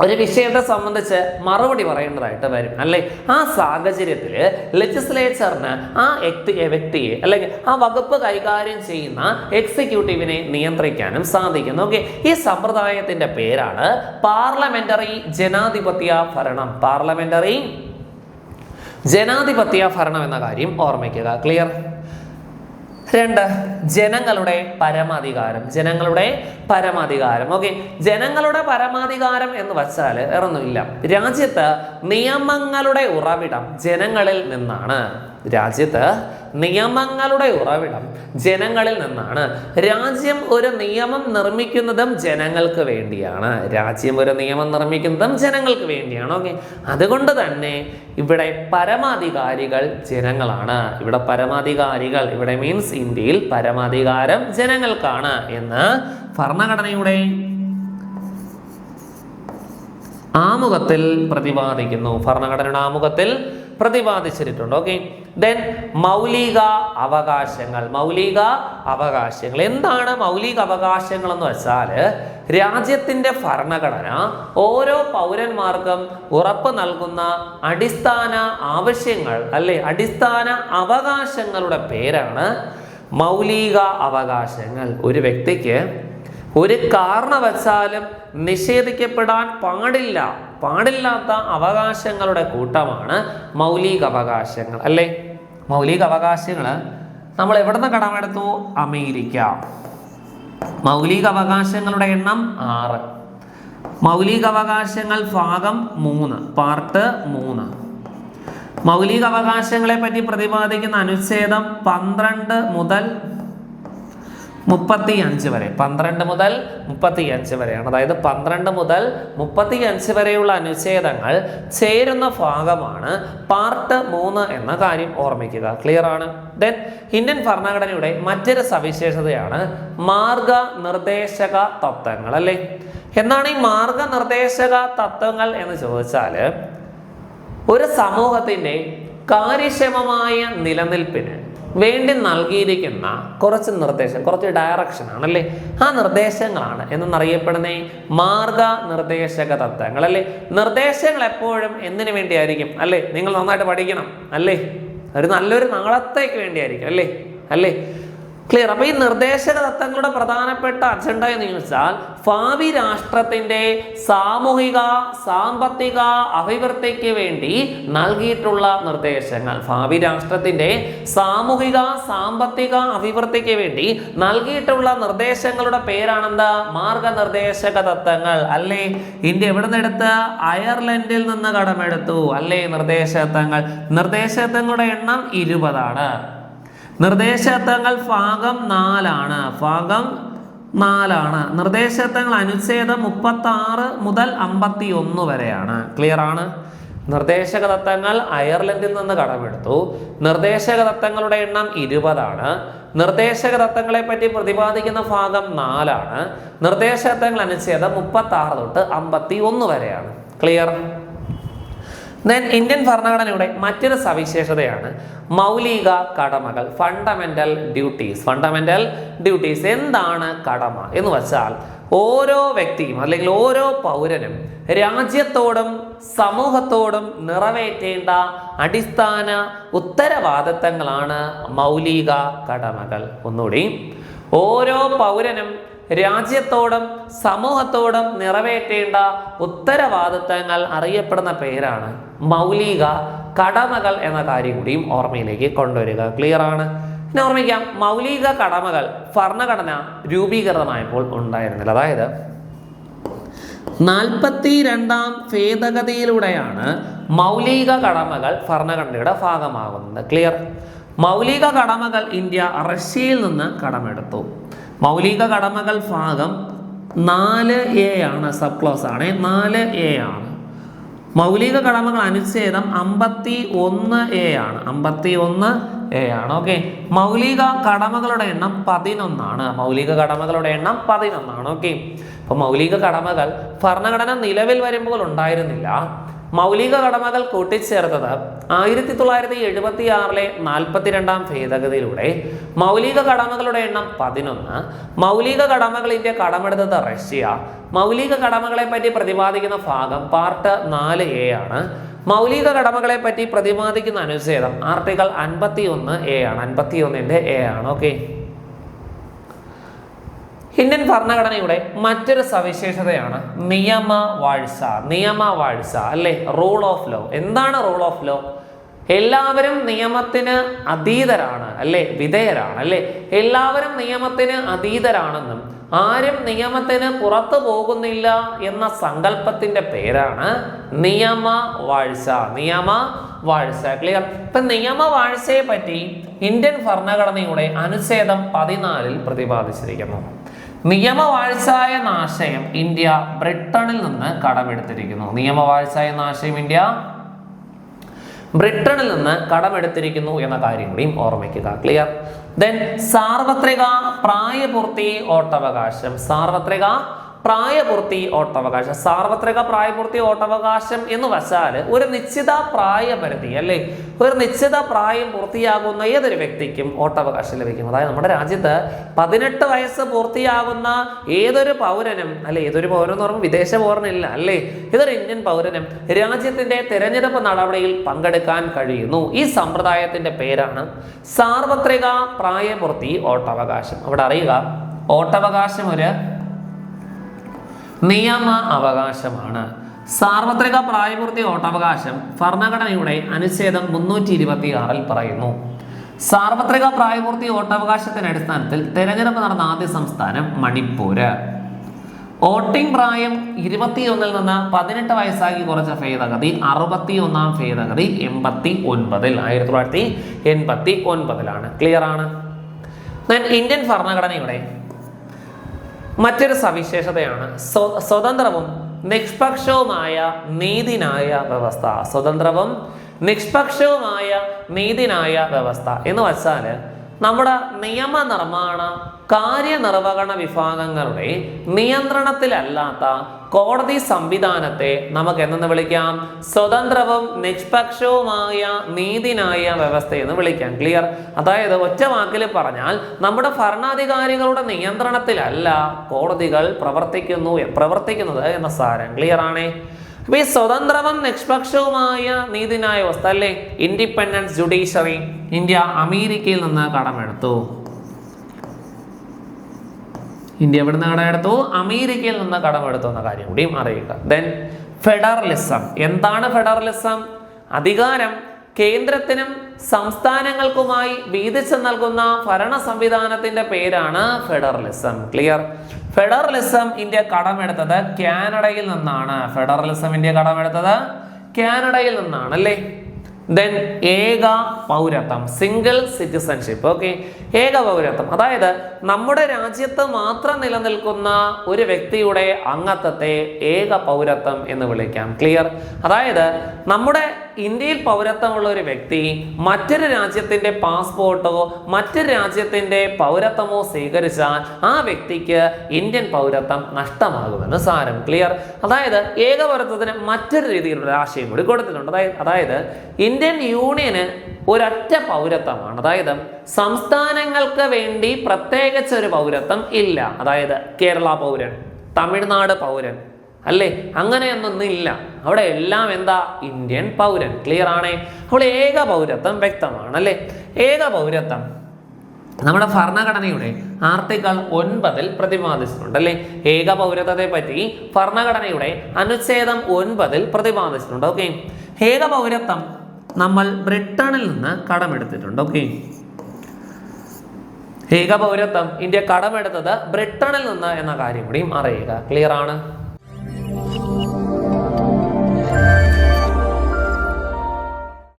ഒരു വിഷയത്തെ സംബന്ധിച്ച് മറുപടി പറയേണ്ടതായിട്ട് വരും. അല്ലെ? ആ സാഹചര്യത്തിൽ ലെജിസ്ലേച്ചറിന് ആ വ്യക്തി വ്യക്തിയെ അല്ലെങ്കിൽ ആ വകുപ്പ് കൈകാര്യം ചെയ്യുന്ന എക്സിക്യൂട്ടീവിനെ നിയന്ത്രിക്കാനും സാധിക്കുന്നു. ഓക്കെ? ഈ സമ്പ്രദായത്തിന്റെ പേരാണ് പാർലമെന്ററി ജനാധിപത്യ ഭരണം. പാർലമെന്ററി ജനാധിപത്യ ഭരണം എന്ന കാര്യം ഓർമ്മിക്കുക. ക്ലിയർ? രണ്ട് ജനങ്ങളുടെ പരമാധികാരം. ജനങ്ങളുടെ പരമാധികാരം. ഓക്കെ ജനങ്ങളുടെ പരമാധികാരം എന്ന് വച്ചാൽ വേറൊന്നുമില്ല. രാജ്യത്ത് നിയമങ്ങളുടെ ഉറവിടം ജനങ്ങളിൽ നിന്നാണ്. രാജ്യത്ത് നിയമങ്ങളുടെ ഉറവിടം ജനങ്ങളിൽ നിന്നാണ്. രാജ്യം ഒരു നിയമം നിർമ്മിക്കുന്നതും ജനങ്ങൾക്ക് വേണ്ടിയാണ്. രാജ്യം ഒരു നിയമം നിർമ്മിക്കുന്നതും ജനങ്ങൾക്ക് വേണ്ടിയാണ്. ഓക്കെ. അതുകൊണ്ട് തന്നെ ഇവിടെ പരമാധികാരികൾ ജനങ്ങളാണ്. ഇവിടെ പരമാധികാരികൾ ഇവിടെ മീൻസ് ഇന്ത്യയിൽ പരമാധികാരം ജനങ്ങൾക്കാണ് എന്ന് ഭരണഘടനയുടെ ആമുഖത്തിൽ പ്രതിപാദിക്കുന്നു. ഭരണഘടനയുടെ ആമുഖത്തിൽ പ്രതിപാദിച്ചിട്ടുണ്ട്. ഓക്കെ ദെൻ മൗലിക അവകാശങ്ങൾ മൗലിക അവകാശങ്ങൾ. എന്താണ് മൗലിക അവകാശങ്ങൾ എന്ന് വെച്ചാൽ രാജ്യത്തിന്റെ ഭരണഘടന ഓരോ പൗരന്മാർക്കും ഉറപ്പ് നൽകുന്ന അടിസ്ഥാന ആവശ്യങ്ങൾ അല്ലെ? അടിസ്ഥാന അവകാശങ്ങളുടെ പേരാണ് മൗലിക അവകാശങ്ങൾ. ഒരു വ്യക്തിക്ക് ഒരു കാരണവശാലും നിഷേധിക്കപ്പെടാൻ പാടില്ല. പാടില്ലാത്ത അവകാശങ്ങളുടെ കൂട്ടമാണ് മൗലിക അവകാശങ്ങൾ അല്ലേ? മൗലിക അവകാശങ്ങൾ നമ്മൾ എവിടുന്ന് കടമെടുത്തു അമേരിക്ക. മൗലിക അവകാശങ്ങളുടെ എണ്ണം ആറ്. മൗലിക അവകാശങ്ങൾ ഭാഗം മൂന്ന് പാർട്ട് മൂന്ന്. മൗലിക അവകാശങ്ങളെ പറ്റി പ്രതിപാദിക്കുന്ന അനുച്ഛേദം പന്ത്രണ്ട് മുതൽ മുപ്പത്തി അഞ്ച് വരെ പന്ത്രണ്ട് മുതൽ മുപ്പത്തി അഞ്ച് വരെയാണ്. അതായത് പന്ത്രണ്ട് മുതൽ മുപ്പത്തി അഞ്ച് വരെയുള്ള അനുച്ഛേദങ്ങൾ ചേരുന്ന ഭാഗമാണ് പാർട്ട് മൂന്ന് എന്ന കാര്യം ഓർമ്മിക്കുക. ക്ലിയർ ആണ്? ദെൻ ഇന്ത്യൻ ഭരണഘടനയുടെ മറ്റൊരു സവിശേഷതയാണ് മാർഗനിർദ്ദേശക തത്വങ്ങൾ അല്ലേ? എന്നാണ് ഈ മാർഗനിർദ്ദേശക തത്വങ്ങൾ എന്ന് ചോദിച്ചാൽ ഒരു സമൂഹത്തിന്റെ കാര്യക്ഷമമായ നിലനിൽപ്പിന് വേണ്ടി നൽകിയിരിക്കുന്ന കുറച്ച് നിർദ്ദേശം കുറച്ച് ഡയറക്ഷൻ ആണല്ലേ ആ നിർദ്ദേശങ്ങളാണ് എന്നറിയപ്പെടുന്ന മാർഗ മാർഗനിർദ്ദേശക തത്വങ്ങൾ അല്ലേ? നിർദ്ദേശങ്ങൾ എപ്പോഴും എന്തിനു വേണ്ടിയായിരിക്കും അല്ലേ? നിങ്ങൾ നന്നായിട്ട് പഠിക്കണം അല്ലേ? ഒരു നല്ലൊരു നാളത്തേക്ക് വേണ്ടിയായിരിക്കും അല്ലേ? അല്ലേ? ക്ലിയർ അപ്പോൾ ഈ നിർദ്ദേശക തത്വങ്ങളുടെ പ്രധാനപ്പെട്ട അജണ്ട എന്ന് ചോദിച്ചാൽ ഭാവി രാഷ്ട്രത്തിന്റെ സാമൂഹിക സാമ്പത്തിക അഭിവൃദ്ധിക്ക് വേണ്ടി നൽകിയിട്ടുള്ള നിർദ്ദേശങ്ങൾ. ഭാവി രാഷ്ട്രത്തിന്റെ സാമൂഹിക സാമ്പത്തിക അഭിവൃദ്ധിക്ക് വേണ്ടി നൽകിയിട്ടുള്ള നിർദ്ദേശങ്ങളുടെ പേരാണെന്ത്? മാർഗനിർദ്ദേശക തത്വങ്ങൾ അല്ലേ? ഇന്ത്യ എവിടെ നിന്നെടുത്ത് അയർലൻഡിൽ നിന്ന് കടമെടുത്തു. അല്ലേ? നിർദ്ദേശ തത്വങ്ങൾ നിർദ്ദേശ തത്വങ്ങളുടെ എണ്ണം ഇരുപതാണ്. നിർദ്ദേശതത്വങ്ങൾ ഭാഗം നാലാണ്. ഭാഗം നാലാണ്. നിർദ്ദേശത്വങ്ങൾ അനുച്ഛേദം മുപ്പത്തി ആറ് മുതൽ അമ്പത്തി ഒന്ന് വരെയാണ്. ക്ലിയർ ആണ്? നിർദ്ദേശക തത്വങ്ങൾ അയർലൻഡിൽ നിന്ന് കടമെടുത്തു. നിർദ്ദേശക തത്വങ്ങളുടെ എണ്ണം ഇരുപതാണ്. നിർദ്ദേശക തത്വങ്ങളെ പറ്റി പ്രതിപാദിക്കുന്ന ഭാഗം നാലാണ്. നിർദ്ദേശതത്വങ്ങൾ അനുച്ഛേദം മുപ്പത്തി ആറ് തൊട്ട് അമ്പത്തി ഒന്ന് വരെയാണ്. ക്ലിയർ ദെൻ ഇന്ത്യൻ ഭരണഘടനയുടെ മറ്റൊരു സവിശേഷതയാണ്. മൗലിക കടമകൾ ഫണ്ടമെന്റൽ ഡ്യൂട്ടീസ് ഫണ്ടമെന്റൽ ഡ്യൂട്ടീസ് എന്താണ് കടമ എന്ന് വെച്ചാൽ ഓരോ വ്യക്തിയും അല്ലെങ്കിൽ ഓരോ പൗരനും രാജ്യത്തോടും സമൂഹത്തോടും നിറവേറ്റേണ്ട അടിസ്ഥാന ഉത്തരവാദിത്തങ്ങളാണ് മൗലിക കടമകൾ. ഒന്നുകൂടി ഓരോ പൗരനും രാജ്യത്തോടും സമൂഹത്തോടും നിറവേറ്റേണ്ട ഉത്തരവാദിത്തങ്ങൾ അറിയപ്പെടുന്ന പേരാണ് മൗലിക കടമകൾ എന്ന കാര്യം കൂടിയും ഓർമ്മയിലേക്ക് കൊണ്ടുവരിക. ക്ലിയർ ആണ്? പിന്നെ ഓർമ്മിക്കാം മൗലിക കടമകൾ ഭരണഘടന രൂപീകൃതമായപ്പോൾ ഉണ്ടായിരുന്നില്ല. അതായത് നാൽപ്പത്തി രണ്ടാം ഭേദഗതിയിലൂടെയാണ് മൗലിക കടമകൾ ഭരണഘടനയുടെ ഭാഗമാകുന്നത്. ക്ലിയർ മൗലിക കടമകൾ ഇന്ത്യ റഷ്യയിൽ നിന്ന് കടമെടുത്തു. മൗലിക കടമകൾ ഭാഗം നാല് എ ആണ് സബ് ക്ലോസ് ആണ്. നാല് എ ആണ്. മൗലിക കടമകൾ അനുച്ഛേദം അമ്പത്തി ഒന്ന് എ ആണ്. അമ്പത്തി ഒന്ന് എ ആണ്. ഓക്കെ മൗലിക കടമകളുടെ എണ്ണം പതിനൊന്നാണ്. മൗലിക കടമകളുടെ എണ്ണം പതിനൊന്നാണ്. ഓക്കെ അപ്പൊ മൗലിക കടമകൾ ഭരണഘടന നിലവിൽ വരുമ്പോൾ ഉണ്ടായിരുന്നില്ല. മൗലിക കടമകൾ കൂട്ടിച്ചേർത്തത് ആയിരത്തി തൊള്ളായിരത്തി എഴുപത്തി ആറിലെ നാൽപ്പത്തിരണ്ടാം ഭേദഗതിയിലൂടെ. മൗലിക കടമകളുടെ എണ്ണം പതിനൊന്ന്. മൗലിക കടമകൾ ഇന്ത്യ കടമെടുത്തത് റഷ്യ. മൗലിക കടമകളെ പറ്റി പ്രതിപാദിക്കുന്ന ഭാഗം പാർട്ട് നാല് എ ആണ്. മൗലിക കടമകളെ പറ്റി പ്രതിപാദിക്കുന്ന അനുച്ഛേദം ആർട്ടിക്കൽ അൻപത്തി ഒന്ന് എ ആണ്. അൻപത്തി ഒന്നിന്റെ എ ആണ്. ഓക്കെ. ഇന്ത്യൻ ഭരണഘടനയുടെ മറ്റൊരു സവിശേഷതയാണ് നിയമ വാഴ്ച നിയമ വാഴ്ച അല്ലേ? റൂൾ ഓഫ് ലോ എന്താണ് റൂൾ ഓഫ് ലോ എല്ലാവരും നിയമത്തിന് അതീതരാണ് അല്ലേ? വിധേയരാണ് അല്ലെ? എല്ലാവരും നിയമത്തിന് അതീതരാണെന്നും ആരും നിയമത്തിന് പുറത്തു പോകുന്നില്ല എന്ന സങ്കല്പത്തിന്റെ പേരാണ് നിയമ വാഴ്ച നിയമ വാഴ്ച ക്ലിയർ ഇപ്പൊ നിയമ വാഴ്ചയെ പറ്റി ഇന്ത്യൻ ഭരണഘടനയുടെ അനുച്ഛേദം പതിനാലിൽ പ്രതിപാദിച്ചിരിക്കുന്നു. നിയമവാഴ്ച എന്ന ആശയം ഇന്ത്യ ബ്രിട്ടണിൽ നിന്ന് കടമെടുത്തിരിക്കുന്നു. നിയമവാഴ്ച എന്ന ആശയം ഇന്ത്യ ബ്രിട്ടണിൽ നിന്ന് കടമെടുത്തിരിക്കുന്നു എന്ന കാര്യം കൂടിയും ഓർമ്മിക്കുക. ക്ലിയർ ദെൻ സാർവത്രിക പ്രായപൂർത്തി ഓട്ടവകാശം. സാർവത്രിക പ്രായപൂർത്തി ഓട്ടവകാശം. സാർവത്രിക പ്രായപൂർത്തി ഓട്ടവകാശം എന്ന് വച്ചാൽ ഒരു നിശ്ചിത പ്രായപരിധി അല്ലേ? ഒരു നിശ്ചിത പ്രായം പൂർത്തിയാകുന്ന ഏതൊരു വ്യക്തിക്കും ഓട്ടവകാശം ലഭിക്കും. അതായത് നമ്മുടെ രാജ്യത്ത് പതിനെട്ട് വയസ്സ് പൂർത്തിയാകുന്ന ഏതൊരു പൗരനും അല്ലെ ഏതൊരു പൗരൻ എന്ന് പറയുമ്പോൾ വിദേശ പൗരനില്ല അല്ലേ? ഏതൊരു ഇന്ത്യൻ പൗരനും രാജ്യത്തിന്റെ തെരഞ്ഞെടുപ്പ് നടപടിയിൽ പങ്കെടുക്കാൻ കഴിയുന്നു. ഈ സമ്പ്രദായത്തിന്റെ പേരാണ് സാർവത്രിക പ്രായപൂർത്തി ഓട്ടവകാശം. അവിടെ അറിയുക ഓട്ടവകാശം ഒരു നിയമ അവകാശമാണ് സാർവത്രിക പ്രായപൂർത്തി വോട്ടവകാശം ഭരണഘടനയുടെ അനുച്ഛേദം മുന്നൂറ്റി ഇരുപത്തി ആറിൽ പറയുന്നു. സാർവത്രിക പ്രായപൂർത്തി വോട്ടവകാശത്തിന്റെ അടിസ്ഥാനത്തിൽ തെരഞ്ഞെടുപ്പ് നടന്ന ആദ്യ സംസ്ഥാനം മണിപ്പൂര്. വോട്ടിംഗ് പ്രായം ഇരുപത്തിയൊന്നിൽ നിന്ന് പതിനെട്ട് വയസ്സാക്കി കുറച്ച ഭേദഗതി അറുപത്തി ഒന്നാം ഭേദഗതി എൺപത്തി ഒൻപതിൽ ആയിരത്തി തൊള്ളായിരത്തി എൺപത്തി ഒൻപതിലാണ് ക്ലിയർ ആണ് ഇന്ത്യൻ ഭരണഘടനയുടെ മറ്റൊരു സവിശേഷതയാണ്. സ്വതന്ത്രവും നിഷ്പക്ഷവുമായ നീതിനായ വ്യവസ്ഥ. സ്വതന്ത്രവും നിഷ്പക്ഷവുമായ നീതിനായ വ്യവസ്ഥ എന്ന് വച്ചാൽ നമ്മുടെ നിയമനിർമ്മാണ കാര്യനിർവഹണ വിഭാഗങ്ങളുടെ നിയന്ത്രണത്തിലല്ലാത്ത കോടതി സംവിധാനത്തെ നമുക്ക് എന്തെന്ന് വിളിക്കാം? സ്വതന്ത്രവും നിഷ്പക്ഷവുമായ നീതിനായ വ്യവസ്ഥ എന്ന് വിളിക്കാം. ക്ലിയർ അതായത് ഒറ്റ വാക്കിൽ പറഞ്ഞാൽ നമ്മുടെ ഭരണാധികാരികളുടെ നിയന്ത്രണത്തിലല്ല കോടതികൾ പ്രവർത്തിക്കുന്നു പ്രവർത്തിക്കുന്നത് എന്ന സാരം. ക്ലിയർ ആണേ? അപ്പൊ ഈ സ്വതന്ത്രവും നിഷ്പക്ഷവുമായ നീതിനായ വ്യവസ്ഥ അല്ലേ? ഇൻഡിപെൻഡൻസ് ജുഡീഷ്യറി ഇന്ത്യ അമേരിക്കയിൽ നിന്ന് കടമെടുത്തു. ഇന്ത്യ എവിടെ നിന്ന് കടമെടുത്തു? അമേരിക്കയിൽ നിന്ന് കടമെടുത്തു എന്ന കാര്യം കൂടിയും അറിയുക. ദെൻ ഫെഡറലിസം എന്താണ് ഫെഡറലിസം അധികാരം കേന്ദ്രത്തിനും സംസ്ഥാനങ്ങൾക്കുമായി വീതിച്ചു നൽകുന്ന ഭരണ സംവിധാനത്തിന്റെ പേരാണ് ഫെഡറലിസം ക്ലിയർ ഫെഡറലിസം ഇന്ത്യ കടമെടുത്തത് കാനഡയിൽ നിന്നാണ്. ഫെഡറലിസം ഇന്ത്യ കടമെടുത്തത് കാനഡയിൽ നിന്നാണ് അല്ലേ? ദെൻ ഏക പൗരത്വം സിംഗിൾ സിറ്റിസൺഷിപ്പ് ഓക്കെ ഏക പൗരത്വം അതായത് നമ്മുടെ രാജ്യത്ത് മാത്രം നിലനിൽക്കുന്ന ഒരു വ്യക്തിയുടെ അംഗത്വത്തെ ഏക പൗരത്വം എന്ന് വിളിക്കാം. ക്ലിയർ അതായത് നമ്മുടെ ഇന്ത്യയിൽ പൗരത്വമുള്ള ഒരു വ്യക്തി മറ്റൊരു രാജ്യത്തിന്റെ പാസ്പോർട്ടോ മറ്റൊരു രാജ്യത്തിന്റെ പൗരത്വമോ സ്വീകരിച്ചാൽ ആ വ്യക്തിക്ക് ഇന്ത്യൻ പൗരത്വം നഷ്ടമാകുമെന്ന് സാരം. ക്ലിയർ അതായത് ഏകപൗരത്വത്തിന് മറ്റൊരു രീതിയിലുള്ള ആശയം കൂടി കൊടുത്തിട്ടുണ്ട്. അതായത് അതായത് ഇന്ത്യൻ യൂണിയന് ഒരൊറ്റ പൗരത്വമാണ്. അതായത് സംസ്ഥാനങ്ങൾക്ക് വേണ്ടി പ്രത്യേകിച്ച് ഒരു പൗരത്വം ഇല്ല. അതായത് കേരള പൗരൻ തമിഴ്നാട് പൗരൻ അല്ലേ? അങ്ങനെയൊന്നും ഇല്ല. അവിടെ എല്ലാം എന്താ? ഇന്ത്യൻ പൗരൻ. ക്ലിയർ ആണേ? അവിടെ ഏക പൗരത്വം വ്യക്തമാണ് അല്ലേ? ഏക പൗരത്വം. നമ്മുടെ ഭരണഘടനയുടെ ആർട്ടിക്കിൾ ഒൻപതിൽ പ്രതിപാദിച്ചിട്ടുണ്ട് അല്ലേ? ഏക പൗരത്വത്തെ പറ്റി ഭരണഘടനയുടെ അനുച്ഛേദം ഒൻപതിൽ പ്രതിപാദിച്ചിട്ടുണ്ട് ഓക്കെ? ഏക പൗരത്വം നമ്മൾ ബ്രിട്ടനിൽ നിന്ന് കടമെടുത്തിട്ടുണ്ട് ഓക്കെ? ഏക പൗരത്വം ഇന്ത്യ കടമെടുത്തത് ബ്രിട്ടണിൽ നിന്ന് എന്ന കാര്യം കൂടിയും അറിയുക. ക്ലിയർ ആണ്?